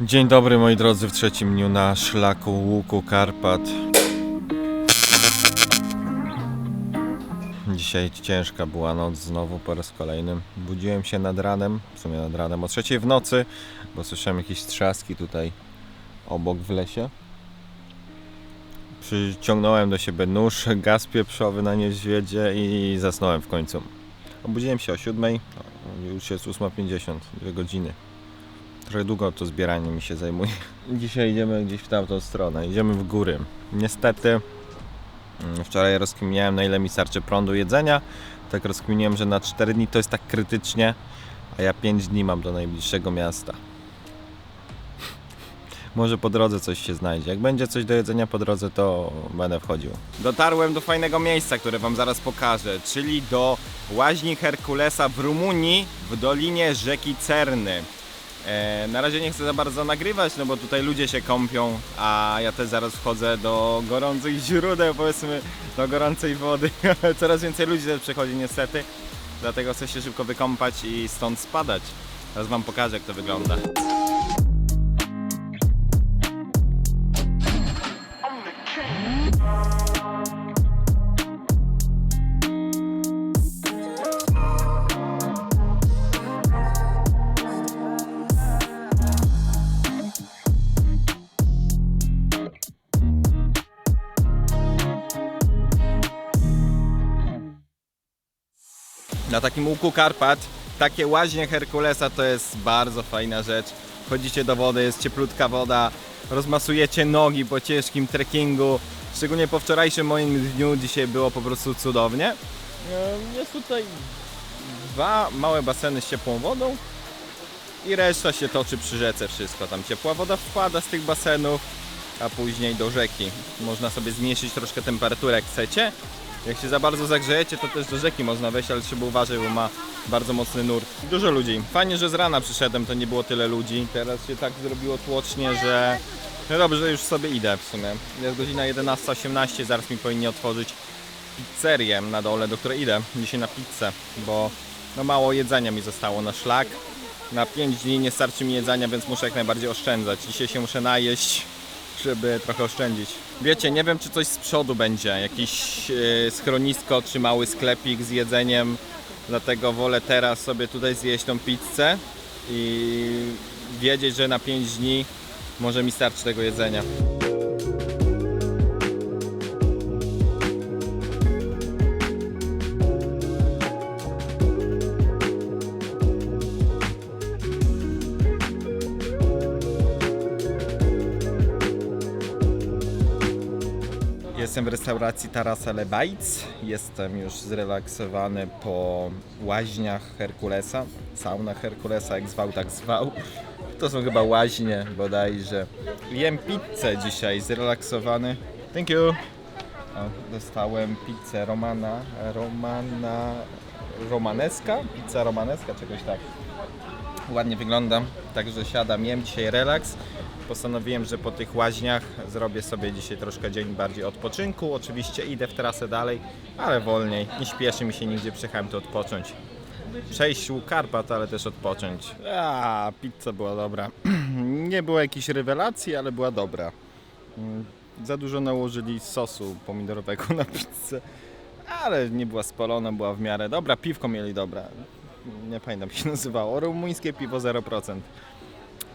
Dzień dobry moi drodzy w trzecim dniu na szlaku łuku Karpat. Dzisiaj ciężka była noc znowu po raz kolejny. Budziłem się nad ranem, w sumie nad ranem o trzeciej w nocy, bo słyszałem jakieś trzaski tutaj obok w lesie. Przyciągnąłem do siebie nóż, gaz pieprzowy na niedźwiedzie i zasnąłem w końcu. Obudziłem się o siódmej, już jest 8.50, dwie godziny. Trochę długo to zbieranie mi się zajmuje. Dzisiaj idziemy gdzieś w tamtą stronę, idziemy w góry. Niestety mm, wczoraj rozkminiałem na ile mi starczy prądu jedzenia. Tak rozkminiłem, że na 4 dni to jest tak krytycznie, a ja 5 dni mam do najbliższego miasta. Może po drodze coś się znajdzie. Jak będzie coś do jedzenia po drodze, to będę wchodził. Dotarłem do fajnego miejsca, które Wam zaraz pokażę, czyli do łaźni Herkulesa w Rumunii, w dolinie rzeki Cerny. E, na razie nie chcę za bardzo nagrywać, no bo tutaj ludzie się kąpią, a ja też zaraz wchodzę do gorących źródeł, powiedzmy, do gorącej wody. Coraz więcej ludzi też przychodzi niestety, dlatego chcę się szybko wykąpać i stąd spadać. Teraz Wam pokażę, jak to wygląda. Na takim łuku Karpat takie łaźnie Herkulesa to jest bardzo fajna rzecz. Wchodzicie do wody, jest cieplutka woda, rozmasujecie nogi po ciężkim trekkingu. Szczególnie po wczorajszym moim dniu, dzisiaj było po prostu cudownie. Jest tutaj dwa małe baseny z ciepłą wodą i reszta się toczy przy rzece wszystko. Tam ciepła woda wpada z tych basenów, a później do rzeki. Można sobie zmniejszyć troszkę temperaturę jak chcecie. Jak się za bardzo zagrzejecie, to też do rzeki można wejść, ale trzeba uważać, bo ma bardzo mocny nurt. Dużo ludzi. Fajnie, że z rana przyszedłem, to nie było tyle ludzi. Teraz się tak zrobiło tłocznie, że no dobrze, już sobie idę w sumie. Jest godzina 11.18, zaraz mi powinni otworzyć pizzerię na dole, do której idę dzisiaj na pizzę, bo no mało jedzenia mi zostało na szlak. Na 5 dni nie starczy mi jedzenia, więc muszę jak najbardziej oszczędzać. Dzisiaj się muszę najeść, żeby trochę oszczędzić. Wiecie, nie wiem czy coś z przodu będzie, jakiś e, schronisko czy mały sklepik z jedzeniem, dlatego wolę teraz sobie tutaj zjeść tą pizzę i wiedzieć, że na 5 dni może mi starczy tego jedzenia. Jestem w restauracji Tarasa Lebajc. Jestem już zrelaksowany po łaźniach Herkulesa. Sauna Herkulesa, jak zwał, tak zwał. To są chyba łaźnie bodajże. Jem pizzę dzisiaj, zrelaksowany. Thank you. O, dostałem pizzę Romana, Romana, Romaneska? Pizza Romaneska, czegoś tak. Ładnie wygląda, także siadam, jem dzisiaj relaks. Postanowiłem, że po tych łaźniach zrobię sobie dzisiaj troszkę dzień bardziej odpoczynku. Oczywiście idę w trasę dalej, ale wolniej. Nie śpieszy mi się nigdzie, przyjechałem tu odpocząć. Przejść łuk Karpat, ale też odpocząć. A, pizza była dobra. Nie było jakiejś rewelacji, ale była dobra. Mm, Za dużo nałożyli sosu pomidorowego na pizzę, ale nie była spalona, była w miarę dobra. Piwko mieli dobra. Nie pamiętam jak się nazywało. Rumuńskie piwo 0%.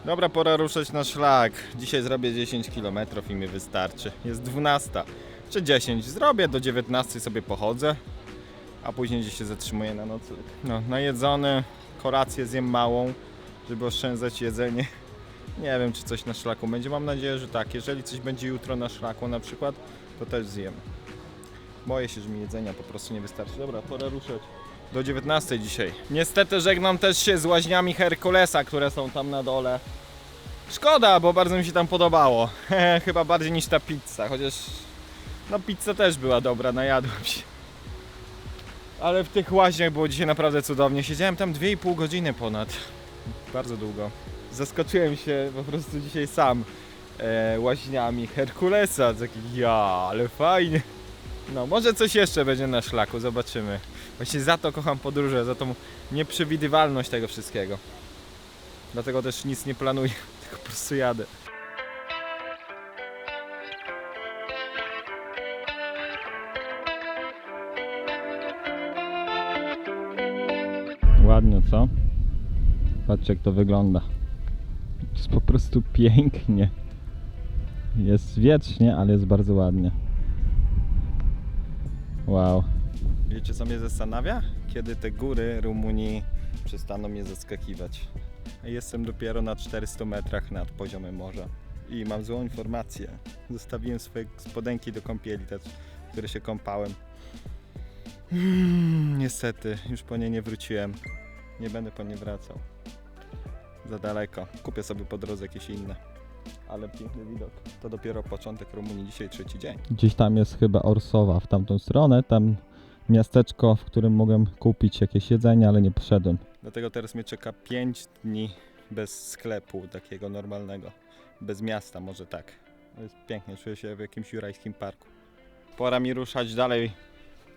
Dobra, pora ruszać na szlak. Dzisiaj zrobię 10 km i mi wystarczy. Jest 12 czy 10. Zrobię do 19 sobie pochodzę, a później gdzieś się zatrzymuję na noc. No, najedzony, kolację zjem małą, żeby oszczędzać jedzenie. Nie wiem, czy coś na szlaku będzie. Mam nadzieję, że tak. Jeżeli coś będzie jutro na szlaku na przykład, to też zjem. Boję się, że mi jedzenia po prostu nie wystarczy. Dobra, pora ruszać. Do 19 dzisiaj. Niestety żegnam też się z łaźniami Herkulesa, które są tam na dole. Szkoda, bo bardzo mi się tam podobało. Chyba bardziej niż ta pizza, chociaż no pizza też była dobra, najadłem się. Ale w tych łaźniach było dzisiaj naprawdę cudownie. Siedziałem tam 2,5 godziny ponad. Bardzo długo. Zaskoczyłem się po prostu dzisiaj sam e, łaźniami Herkulesa. Taki ja, ale fajnie. No, może coś jeszcze będzie na szlaku, zobaczymy. Właśnie za to kocham podróże, za tą nieprzewidywalność tego wszystkiego. Dlatego też nic nie planuję, po prostu jadę. Ładnie, co? Patrzcie jak to wygląda. Jest po prostu pięknie. Jest wiecznie, ale jest bardzo ładnie. Wow. Wiecie co mnie zastanawia? Kiedy te góry Rumunii przestaną mnie zaskakiwać. Jestem dopiero na 400 metrach nad poziomem morza. I mam złą informację. Zostawiłem swoje spodenki do kąpieli, te, które się kąpałem. Mm, niestety, już po nie nie wróciłem. Nie będę po nie wracał. Za daleko. Kupię sobie po drodze jakieś inne. Ale piękny widok. To dopiero początek Rumunii, dzisiaj trzeci dzień. Gdzieś tam jest chyba Orsowa w tamtą stronę, tam miasteczko, w którym mogłem kupić jakieś jedzenie, ale nie poszedłem. Dlatego teraz mnie czeka 5 dni bez sklepu takiego normalnego. Bez miasta, może tak. Jest pięknie, czuję się w jakimś jurajskim parku. Pora mi ruszać dalej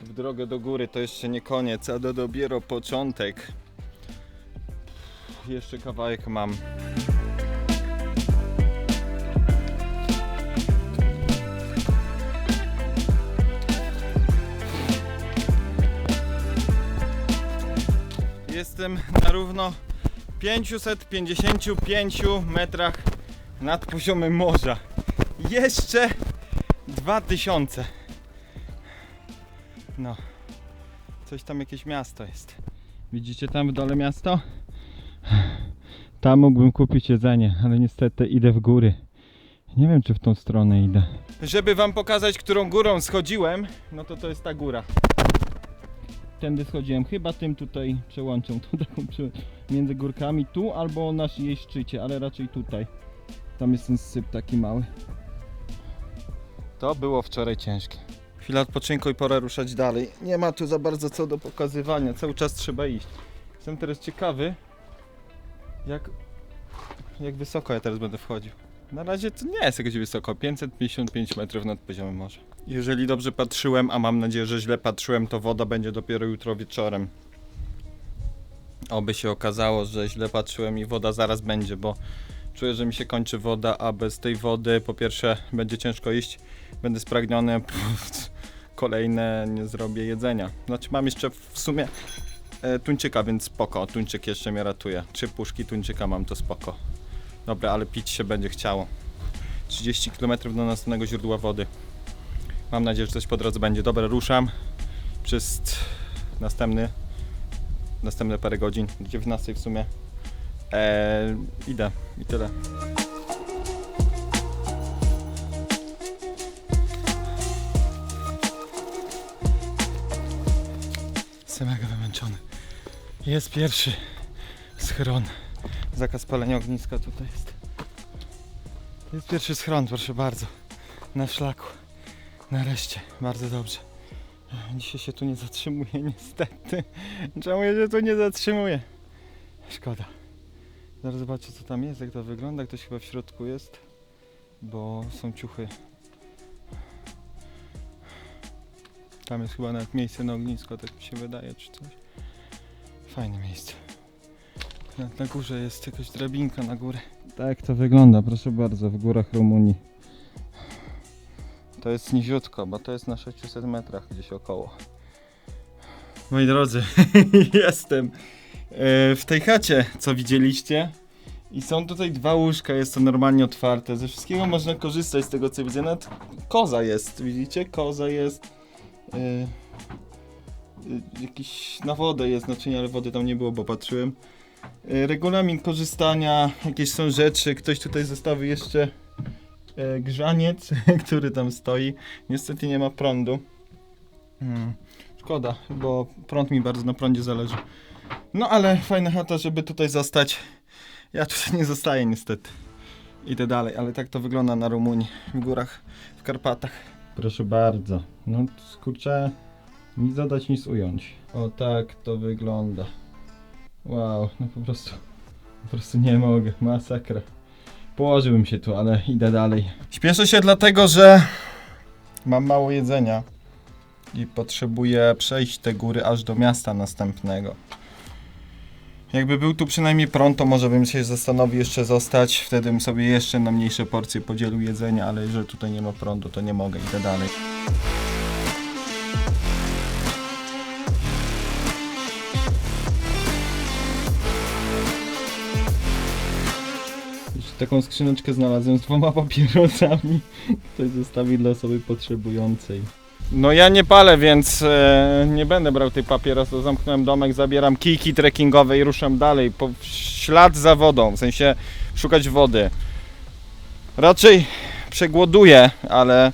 w drogę do góry. To jeszcze nie koniec, a to dopiero początek. Jeszcze kawałek mam. Jestem na równo 555 metrach nad poziomem morza. Jeszcze 2000. No. Coś tam jakieś miasto jest. Widzicie tam w dole miasto? Tam mógłbym kupić jedzenie, ale niestety idę w góry. Nie wiem, czy w tą stronę idę. Żeby wam pokazać, którą górą schodziłem, no to to jest ta góra. Tędy schodziłem, chyba tym tutaj przełączą, tu taką prze... między górkami, tu albo na jej szczycie, ale raczej tutaj. Tam jest ten syp taki mały. To było wczoraj ciężkie. Chwila odpoczynku i pora ruszać dalej. Nie ma tu za bardzo co do pokazywania, cały czas trzeba iść. Jestem teraz ciekawy, jak, jak wysoko ja teraz będę wchodził. Na razie to nie jest jakoś wysoko, 555 metrów nad poziomem morza. Jeżeli dobrze patrzyłem, a mam nadzieję, że źle patrzyłem, to woda będzie dopiero jutro wieczorem. Oby się okazało, że źle patrzyłem i woda zaraz będzie, bo czuję, że mi się kończy woda, a bez tej wody po pierwsze będzie ciężko iść, będę spragniony, kolejne nie zrobię jedzenia. Znaczy mam jeszcze w sumie e, tuńczyka, więc spoko, tuńczyk jeszcze mnie ratuje. Trzy puszki tuńczyka mam, to spoko. Dobra, ale pić się będzie chciało. 30 km do następnego źródła wody. Mam nadzieję, że coś po drodze będzie. Dobra, ruszam przez następny, następne parę godzin, 19 w sumie. Eee, idę i tyle. Jestem mega wymęczony. Jest pierwszy schron. Zakaz palenia ogniska tutaj jest. Jest pierwszy schron, proszę bardzo. Na szlaku. Nareszcie, bardzo dobrze. Dzisiaj się tu nie zatrzymuję, niestety. Czemu ja się tu nie zatrzymuję? Szkoda. Zaraz zobaczę co tam jest, jak to wygląda. Ktoś chyba w środku jest, bo są ciuchy. Tam jest chyba nawet miejsce na ognisko, tak mi się wydaje, czy coś. Fajne miejsce. Na, na górze jest jakaś drabinka na górę. Tak to wygląda, proszę bardzo, w górach Rumunii. To jest niziutko, bo to jest na 600 metrach gdzieś około. Moi drodzy, jestem e, w tej chacie, co widzieliście. I są tutaj dwa łóżka, jest to normalnie otwarte. Ze wszystkiego można korzystać z tego, co widzę. Nawet koza jest, widzicie? Koza jest. E, jakiś na wodę jest naczynie, ale wody tam nie było, bo patrzyłem. E, regulamin korzystania, jakieś są rzeczy. Ktoś tutaj zostawił jeszcze grzaniec, który tam stoi. Niestety nie ma prądu. Hmm. Szkoda, bo prąd mi bardzo na prądzie zależy. No ale fajna chata, żeby tutaj zostać. Ja tutaj nie zostaję niestety. Idę dalej, ale tak to wygląda na Rumunii, w górach, w Karpatach. Proszę bardzo. No kurczę, nic dodać, nic ująć. O tak to wygląda. Wow, no po prostu, po prostu nie mogę, masakra. Położyłbym się tu, ale idę dalej. Śpieszę się dlatego, że mam mało jedzenia i potrzebuję przejść te góry aż do miasta następnego. Jakby był tu przynajmniej prąd, to może bym się zastanowił jeszcze zostać. Wtedy bym sobie jeszcze na mniejsze porcje podzielił jedzenia, ale że tutaj nie ma prądu, to nie mogę, idę dalej. Taką skrzyneczkę znalazłem z dwoma papierosami. Ktoś zostawi dla osoby potrzebującej. No ja nie palę, więc e, nie będę brał tej papierosów. Zamknąłem domek, zabieram kijki trekkingowe i ruszam dalej. Po ślad za wodą, w sensie szukać wody. Raczej przegłoduję, ale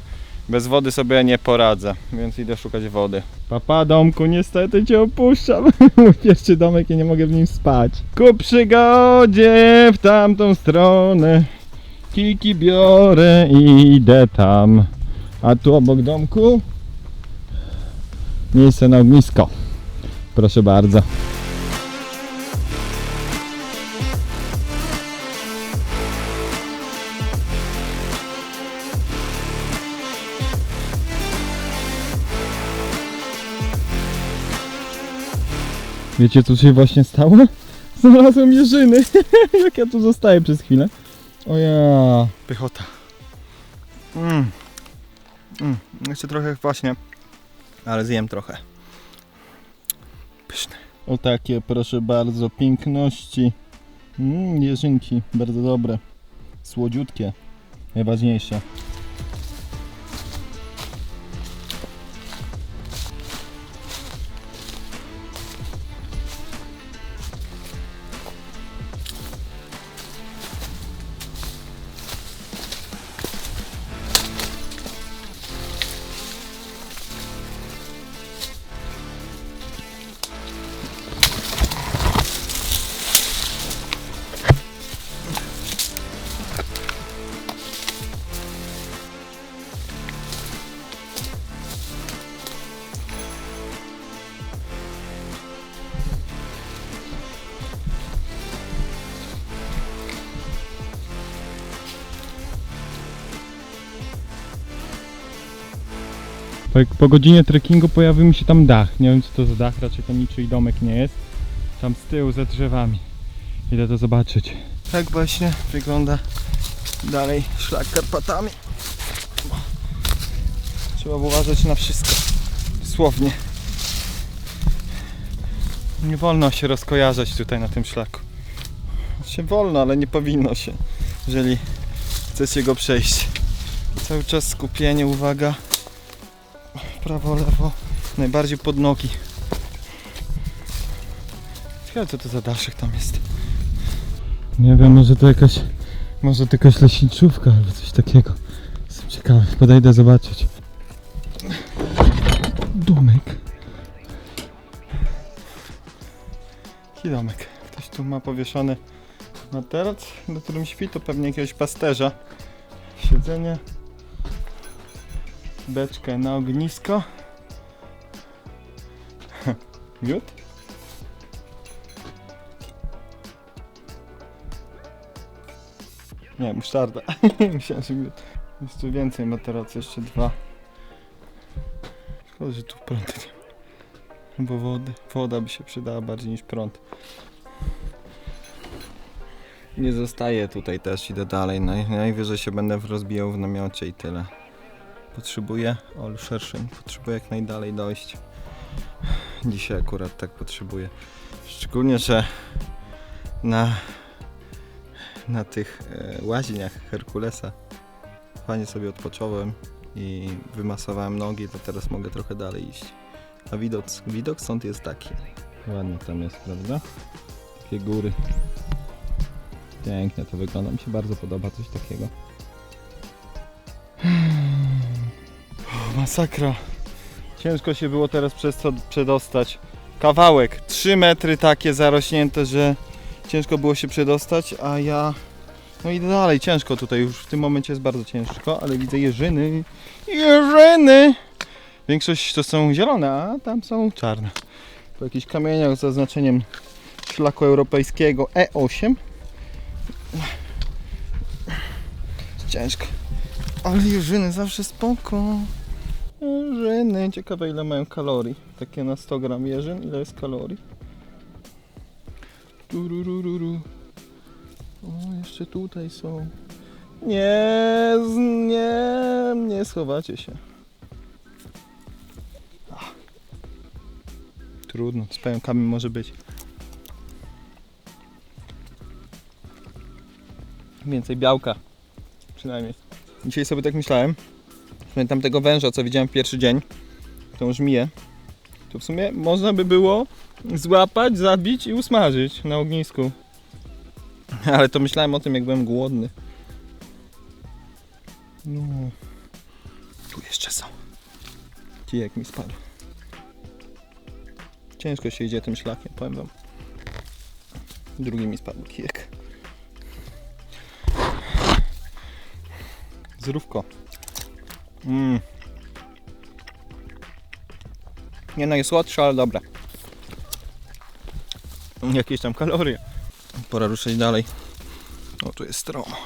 bez wody sobie nie poradzę, więc idę szukać wody. Papa domku, niestety cię opuszczam. Mój pierwszy domek i nie mogę w nim spać. Ku przygodzie w tamtą stronę. Kijki biorę i idę tam. A tu obok domku miejsce na ognisko. Proszę bardzo. Wiecie co się właśnie stało? Znalazłem jeżyny. Jak ja tu zostaję przez chwilę. O ja. Pychota. Mm. Mm. Jeszcze trochę właśnie, ale zjem trochę. Pyszne. O takie, proszę bardzo, piękności. Mm, jeżynki, bardzo dobre. Słodziutkie. Najważniejsze. Po, po godzinie trekkingu pojawił mi się tam dach. Nie wiem co to za dach, raczej to niczyj domek nie jest. Tam z tyłu za drzewami. Idę to zobaczyć. Tak właśnie wygląda dalej szlak Karpatami. Trzeba uważać na wszystko. Dosłownie. Nie wolno się rozkojarzać tutaj na tym szlaku. Się wolno, ale nie powinno się, jeżeli chcecie go przejść. Cały czas skupienie, uwaga prawo, lewo, najbardziej pod nogi. Ciekawe co to za daszek tam jest. Nie wiem, może to jakaś, może to jakaś leśniczówka albo coś takiego. Jestem ciekawy, podejdę zobaczyć. Domek. Jaki domek? Ktoś tu ma powieszony materac, na którym śpi, to pewnie jakiegoś pasterza. Siedzenie beczkę na ognisko. Miód? Nie, musztarda. Myślałem, że miód. Jest tu więcej materacy, jeszcze dwa. Szkoda, że tu prądu nie ma. Bo wody. Woda by się przydała bardziej niż prąd. Nie zostaję tutaj też, idę dalej. Naj, najwyżej się będę rozbijał w namiocie i tyle. Potrzebuję, o szerszym, potrzebuję jak najdalej dojść. Dzisiaj akurat tak potrzebuję. Szczególnie, że na, na tych e, łaźniach Herkulesa fajnie sobie odpocząłem i wymasowałem nogi, to teraz mogę trochę dalej iść. A widok, widok stąd jest taki. Ładnie tam jest, prawda? Takie góry. Pięknie to wygląda, mi się bardzo podoba coś takiego. Masakra. Ciężko się było teraz przez to przedostać. Kawałek, 3 metry takie zarośnięte, że ciężko było się przedostać, a ja... No idę dalej, ciężko tutaj, już w tym momencie jest bardzo ciężko, ale widzę jeżyny. Jeżyny! Większość to są zielone, a tam są czarne. Po jakichś kamieniach z zaznaczeniem szlaku europejskiego E8. Ciężko. Ale jeżyny zawsze spoko. Jeżyny, ciekawe ile mają kalorii. Takie na 100 gram jeżyn, ile jest kalorii? Turururu. O, jeszcze tutaj są. Nie, nie, nie schowacie się. Ach. Trudno, z pająkami może być. Więcej białka. Przynajmniej. Dzisiaj sobie tak myślałem. Pamiętam tego węża, co widziałem pierwszy dzień. Tą żmiję. To w sumie można by było złapać, zabić i usmażyć na ognisku. Ale to myślałem o tym, jak byłem głodny. No. Tu jeszcze są. Kijek mi spadł. Ciężko się idzie tym szlakiem, powiem wam. Drugi mi spadł kijek. Zdrówko. Mm. Nie no, jest słodsze, ale dobre. Jakieś tam kalorie. Pora ruszyć dalej. O, tu jest stromo.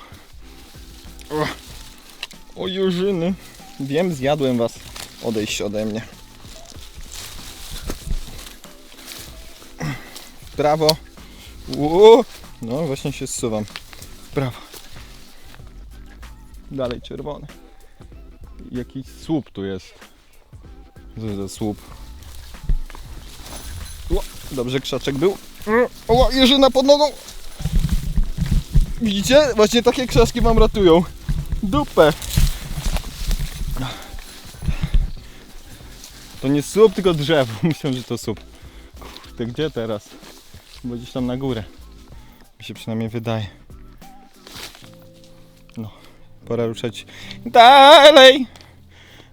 O, o. Wiem, zjadłem was. Odejść ode mnie. Prawo. Ło! No, właśnie się zsuwam. Prawo. Dalej czerwony. Jakiś słup tu jest. Co za słup? O, dobrze krzaczek był. O, jeżyna pod nogą. Widzicie? Właśnie takie krzaczki wam ratują. Dupę. To nie słup, tylko drzewo. Myślę, że to słup. Kurde, gdzie teraz? Bo gdzieś tam na górę. Mi się przynajmniej wydaje. No, pora ruszać dalej.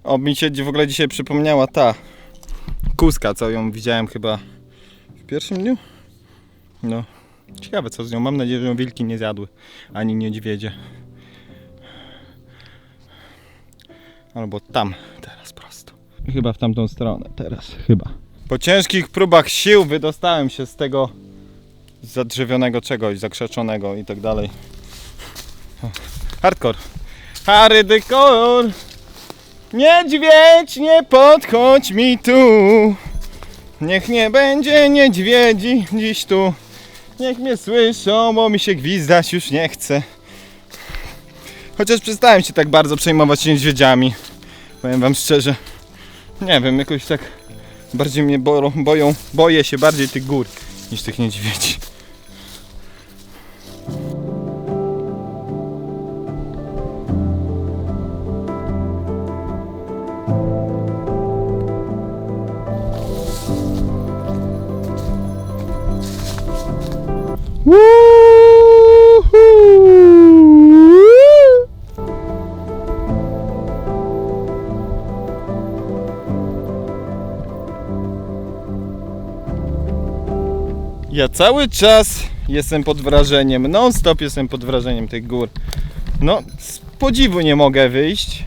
O, mi się w ogóle dzisiaj przypomniała ta kuska, co ją widziałem chyba w pierwszym dniu. No, ciekawe co z nią. Mam nadzieję, że ją wilki nie zjadły, ani niedźwiedzie. Albo tam, teraz prosto. Chyba w tamtą stronę, teraz, chyba. Po ciężkich próbach sił wydostałem się z tego zadrzewionego czegoś, zakrzeczonego i tak dalej. Hardcore. Hardcore. Niedźwiedź, nie podchodź mi tu. Niech nie będzie niedźwiedzi dziś tu. Niech mnie słyszą, bo mi się gwizdać już nie chce. Chociaż przestałem się tak bardzo przejmować niedźwiedziami. Powiem wam szczerze. Nie wiem, jakoś tak bardziej mnie boją, boją boję się bardziej tych gór niż tych niedźwiedzi. Ja cały czas jestem pod wrażeniem, non stop jestem pod wrażeniem tych gór. No, z podziwu nie mogę wyjść.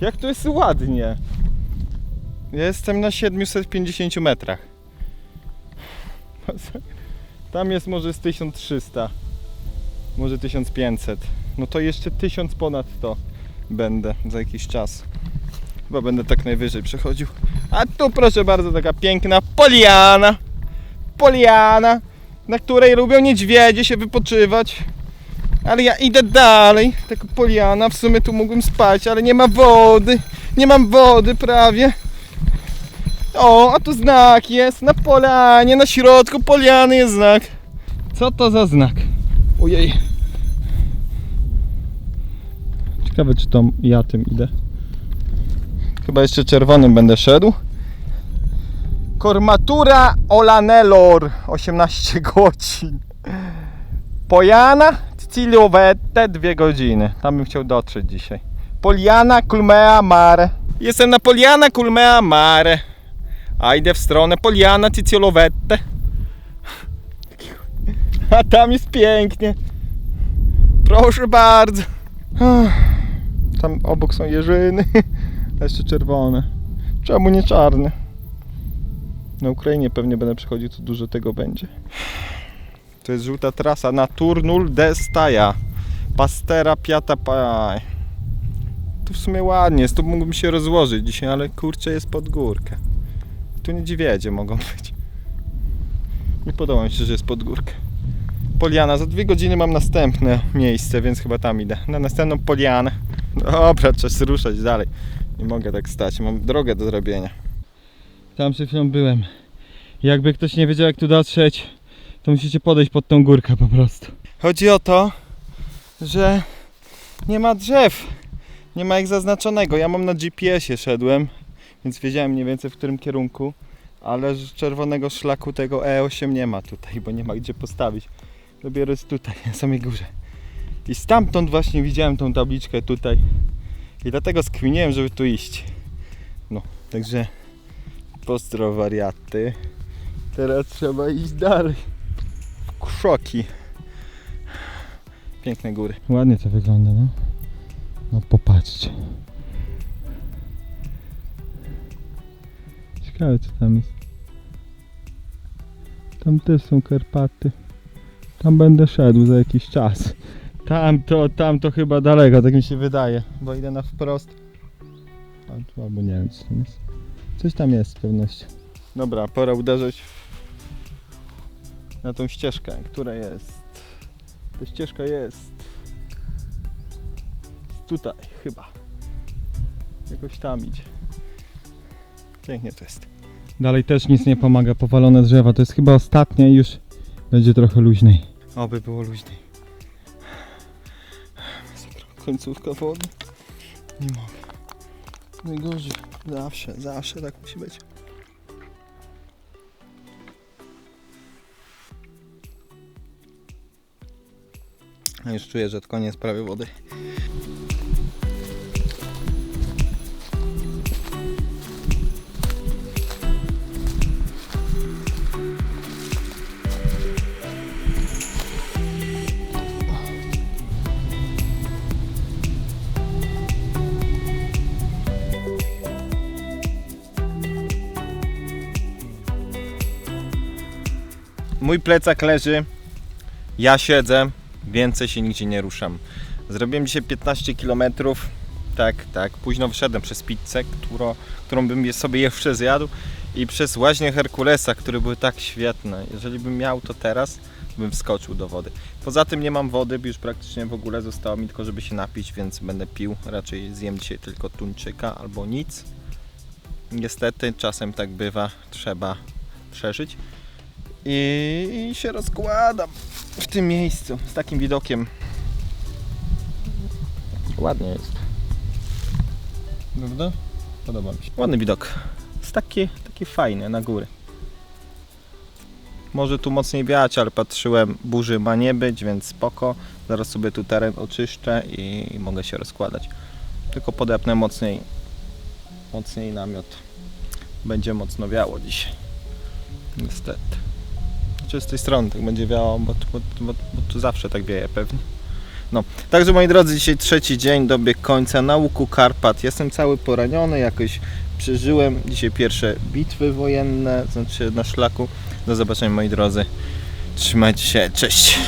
Jak to jest ładnie. Ja Jestem na 750 metrach. Tam jest może z 1300, może 1500. No to jeszcze 1000 ponad to będę za jakiś czas. Chyba będę tak najwyżej przechodził. A tu proszę bardzo taka piękna poliana. Poliana, na której lubią niedźwiedzie się wypoczywać. Ale ja idę dalej. Taka poliana, w sumie tu mógłbym spać, ale nie ma wody. Nie mam wody prawie. O, a tu znak jest na polanie, na środku poliany jest znak. Co to za znak? Ojej. Ciekawe, czy to ja tym idę. Chyba jeszcze czerwonym będę szedł. Kormatura Olanelor 18 godzin. Pojana Ciliowette 2 godziny. Tam bym chciał dotrzeć dzisiaj. Poliana Culmea Mare. Jestem na Poliana Culmea Mare. A idę w stronę Poliana Ciciolowette. A tam jest pięknie. Proszę bardzo. Tam obok są jeżyny. Jeszcze czerwone. Czemu nie czarne? Na Ukrainie pewnie będę przychodził, to dużo tego będzie. To jest żółta trasa na Turnul de Staja. Pastera Piata Paj. Tu w sumie ładnie jest, tu mógłbym się rozłożyć dzisiaj, ale kurczę jest pod górkę. Tu niedźwiedzie mogą być. Nie podoba mi się, że jest pod górkę. poliana. Za dwie godziny mam następne miejsce, więc chyba tam idę. Na następną polianę. Dobra, czas ruszać dalej. Nie mogę tak stać, mam drogę do zrobienia. Tam przed chwilą byłem. Jakby ktoś nie wiedział jak tu dotrzeć, to musicie podejść pod tą górkę po prostu. Chodzi o to, że nie ma drzew. Nie ma jak zaznaczonego. Ja mam na GPS-ie szedłem, więc wiedziałem mniej więcej w którym kierunku, ale czerwonego szlaku tego E8 nie ma tutaj, bo nie ma gdzie postawić. Dopiero jest tutaj, na samej górze. I stamtąd właśnie widziałem tą tabliczkę tutaj. I dlatego skminiłem, żeby tu iść. No, także pozdro wariaty. Teraz trzeba iść dalej. W krzoki. Piękne góry. Ładnie to wygląda, no. No popatrzcie. Ciekawe co tam jest. Tam też są Karpaty. Tam będę szedł za jakiś czas. Tam to, tam to chyba daleko, tak mi się wydaje. Bo idę na wprost. Albo nie wiem co tam jest. Coś tam jest z pewnością. Dobra, pora uderzyć na tą ścieżkę, która jest. Ta ścieżka jest tutaj chyba. Jakoś tam idzie. Pięknie to jest. Dalej też nic nie pomaga, powalone drzewa. To jest chyba ostatnia i już będzie trochę luźniej. Oby było luźniej. Końcówka wody. Nie mogę. Najgorzej. Zawsze, zawsze tak musi być. Już czuję, że to koniec prawie wody. Mój plecak leży, ja siedzę, więcej się nigdzie nie ruszam. Zrobiłem dzisiaj 15 km. Tak, tak. Późno wyszedłem przez pizzę, którą, którą bym sobie jeszcze zjadł i przez łaźnie Herkulesa, które były tak świetne. Jeżeli bym miał to teraz, bym wskoczył do wody. Poza tym nie mam wody, już praktycznie w ogóle zostało mi tylko, żeby się napić, więc będę pił. Raczej zjem dzisiaj tylko tuńczyka albo nic. Niestety czasem tak bywa, trzeba przeżyć. I, i się rozkładam w tym miejscu z takim widokiem. Ładnie jest. Prawda? Podoba mi się. Ładny widok. Jest taki, taki fajny na góry. Może tu mocniej wiać, ale patrzyłem, burzy ma nie być, więc spoko. Zaraz sobie tu teren oczyszczę i mogę się rozkładać. Tylko podepnę mocniej, mocniej namiot. Będzie mocno wiało dzisiaj. Niestety. Z tej strony tak będzie wiało, bo, bo, bo, bo tu zawsze tak wieje pewnie. No, także moi drodzy, dzisiaj trzeci dzień dobiegł końca na łuku Karpat. Jestem cały poraniony, jakoś przeżyłem dzisiaj pierwsze bitwy wojenne, znaczy na szlaku. Do zobaczenia moi drodzy. Trzymajcie się, cześć!